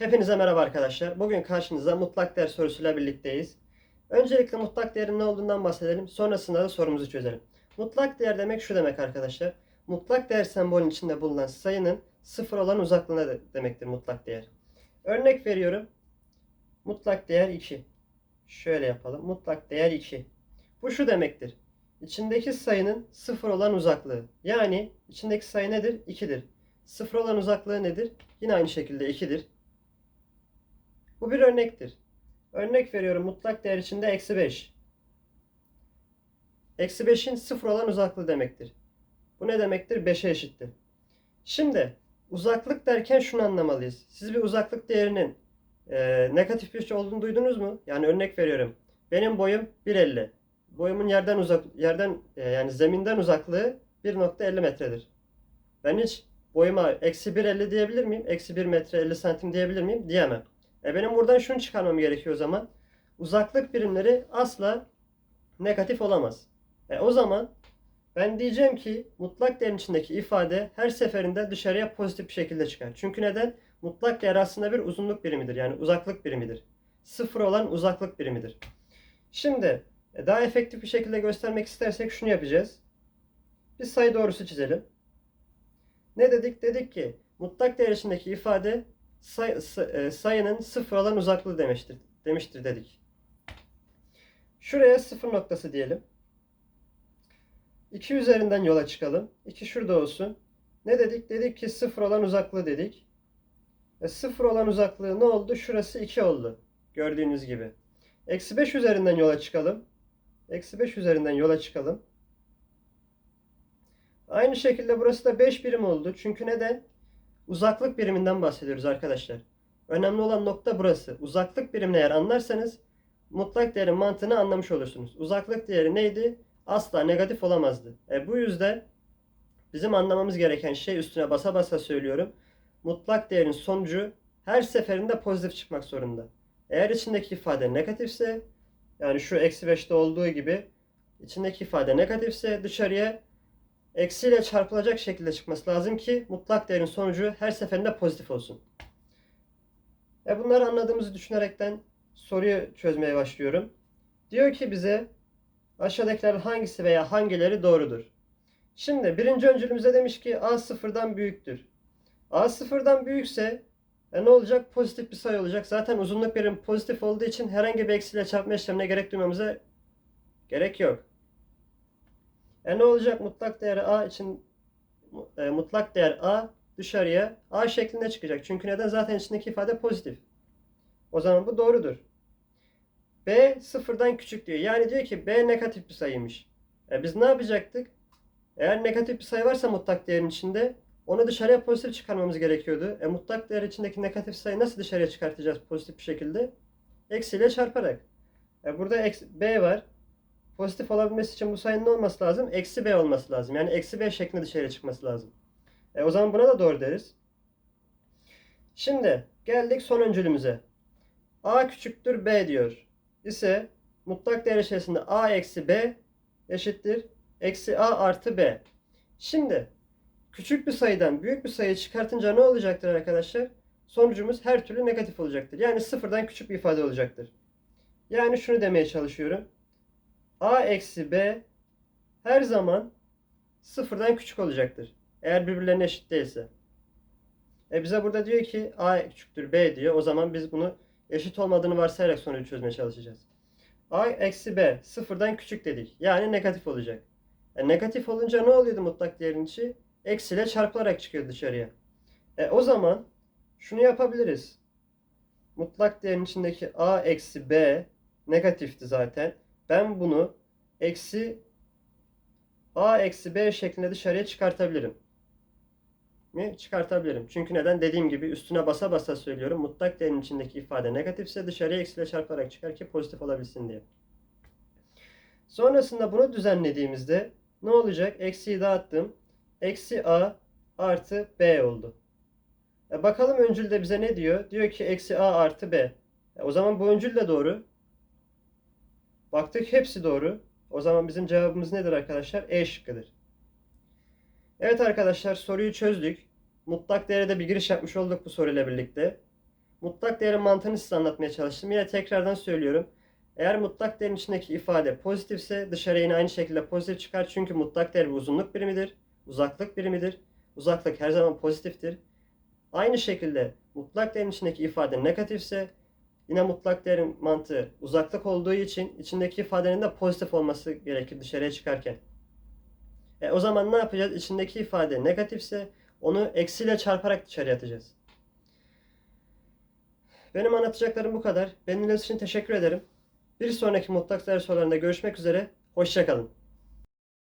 Hepinize merhaba arkadaşlar. Bugün karşınızda mutlak değer sorusuyla birlikteyiz. Öncelikle mutlak değerin ne olduğundan bahsedelim. Sonrasında da sorumuzu çözelim. Mutlak değer demek şu demek arkadaşlar. Mutlak değer sembolünün içinde bulunan sayının sıfır olan uzaklığına de- demektir mutlak değer. Örnek veriyorum. Mutlak değer 2. Şöyle yapalım. Mutlak değer 2. Bu şu demektir. İçindeki sayının sıfır olan uzaklığı. Yani içindeki sayı nedir? 2'dir. Sıfır olan uzaklığı nedir? Yine aynı şekilde 2'dir. Bu bir örnektir. Örnek veriyorum mutlak değer içinde eksi 5. Eksi 5'in sıfır olan uzaklığı demektir. Bu ne demektir? 5'e eşittir. Şimdi uzaklık derken şunu anlamalıyız. Siz bir uzaklık değerinin e, negatif bir şey olduğunu duydunuz mu? Yani örnek veriyorum. Benim boyum 1.50. Boyumun yerden uzak yerden e, yani zeminden uzaklığı 1.50 metredir. Ben hiç boyuma eksi 1.50 diyebilir miyim? Eksi 1 metre 50 santim diyebilir miyim? Diyemem. E benim buradan şunu çıkarmam gerekiyor o zaman. Uzaklık birimleri asla negatif olamaz. E o zaman ben diyeceğim ki mutlak değerin içindeki ifade her seferinde dışarıya pozitif bir şekilde çıkar. Çünkü neden? Mutlak değer aslında bir uzunluk birimidir. Yani uzaklık birimidir. Sıfır olan uzaklık birimidir. Şimdi e, daha efektif bir şekilde göstermek istersek şunu yapacağız. Bir sayı doğrusu çizelim. Ne dedik? Dedik ki mutlak değer içindeki ifade say- sa- e, sayının sıfır olan uzaklığı demiştir, demiştir dedik. Şuraya sıfır noktası diyelim. 2 üzerinden yola çıkalım. 2 şurada olsun. Ne dedik? Dedik ki sıfır olan uzaklığı dedik. E, sıfır olan uzaklığı ne oldu? Şurası 2 oldu. Gördüğünüz gibi. Eksi 5 üzerinden yola çıkalım. Eksi 5 üzerinden yola çıkalım. Aynı şekilde burası da 5 birim oldu. Çünkü neden? Uzaklık biriminden bahsediyoruz arkadaşlar. Önemli olan nokta burası. Uzaklık birimini eğer anlarsanız mutlak değerin mantığını anlamış olursunuz. Uzaklık değeri neydi? Asla negatif olamazdı. E, bu yüzden bizim anlamamız gereken şey üstüne basa basa söylüyorum. Mutlak değerin sonucu her seferinde pozitif çıkmak zorunda. Eğer içindeki ifade negatifse yani şu eksi 5'te olduğu gibi içindeki ifade negatifse dışarıya eksiyle çarpılacak şekilde çıkması lazım ki mutlak değerin sonucu her seferinde pozitif olsun. E bunları anladığımızı düşünerekten soruyu çözmeye başlıyorum. Diyor ki bize aşağıdakilerden hangisi veya hangileri doğrudur? Şimdi birinci öncülümüze demiş ki a sıfırdan büyüktür. a sıfırdan büyükse e ne olacak? Pozitif bir sayı olacak. Zaten uzunluk birim pozitif olduğu için herhangi bir eksiyle çarpma işlemine gerek duymamıza gerek yok. E ne olacak? Mutlak değer a için e, mutlak değer a dışarıya a şeklinde çıkacak. Çünkü neden? Zaten içindeki ifade pozitif. O zaman bu doğrudur. B sıfırdan küçük diyor. Yani diyor ki B negatif bir sayıymış. E biz ne yapacaktık? Eğer negatif bir sayı varsa mutlak değerin içinde onu dışarıya pozitif çıkarmamız gerekiyordu. E mutlak değer içindeki negatif sayı nasıl dışarıya çıkartacağız pozitif bir şekilde? Eksiyle çarparak. E burada B var. Pozitif olabilmesi için bu sayının ne olması lazım? Eksi B olması lazım. Yani eksi B şeklinde dışarıya çıkması lazım. E o zaman buna da doğru deriz. Şimdi geldik son öncülümüze. A küçüktür B diyor. İse mutlak değer içerisinde A eksi B eşittir. Eksi A artı B. Şimdi küçük bir sayıdan büyük bir sayı çıkartınca ne olacaktır arkadaşlar? Sonucumuz her türlü negatif olacaktır. Yani sıfırdan küçük bir ifade olacaktır. Yani şunu demeye çalışıyorum. A eksi B her zaman sıfırdan küçük olacaktır. Eğer birbirlerine eşit değilse. E bize burada diyor ki A küçüktür B diyor. O zaman biz bunu eşit olmadığını varsayarak sonucu çözmeye çalışacağız. A eksi B sıfırdan küçük dedik. Yani negatif olacak. E, negatif olunca ne oluyordu mutlak değerin içi? Eksiyle çarpılarak çıkıyor dışarıya. E, o zaman şunu yapabiliriz. Mutlak değerin içindeki A eksi B negatifti zaten. Ben bunu eksi A eksi B şeklinde dışarıya çıkartabilirim. Mi? Çıkartabilirim. Çünkü neden? Dediğim gibi üstüne basa basa söylüyorum. Mutlak değerin içindeki ifade negatifse dışarıya eksiyle çarparak çıkar ki pozitif olabilsin diye. Sonrasında bunu düzenlediğimizde ne olacak? Eksiyi dağıttım. Eksi A artı B oldu. E bakalım öncül de bize ne diyor? Diyor ki eksi A artı B. E o zaman bu öncül de doğru. Baktık hepsi doğru. O zaman bizim cevabımız nedir arkadaşlar? E şıkkıdır. Evet arkadaşlar soruyu çözdük. Mutlak değere de bir giriş yapmış olduk bu soruyla birlikte. mutlak değerin mantığını size anlatmaya çalıştım. Yine tekrardan söylüyorum. Eğer mutlak değerin içindeki ifade pozitifse dışarıya yine aynı şekilde pozitif çıkar. Çünkü mutlak değer bir uzunluk birimidir. Uzaklık birimidir. Uzaklık her zaman pozitiftir. Aynı şekilde mutlak değerin içindeki ifade negatifse yine mutlak değerin mantığı uzaklık olduğu için içindeki ifadenin de pozitif olması gerekir dışarıya çıkarken. E, o zaman ne yapacağız? İçindeki ifade negatifse onu eksiyle çarparak dışarıya atacağız. Benim anlatacaklarım bu kadar. Benimle için teşekkür ederim. Bir sonraki mutlak değer sorularında görüşmek üzere. Hoşçakalın.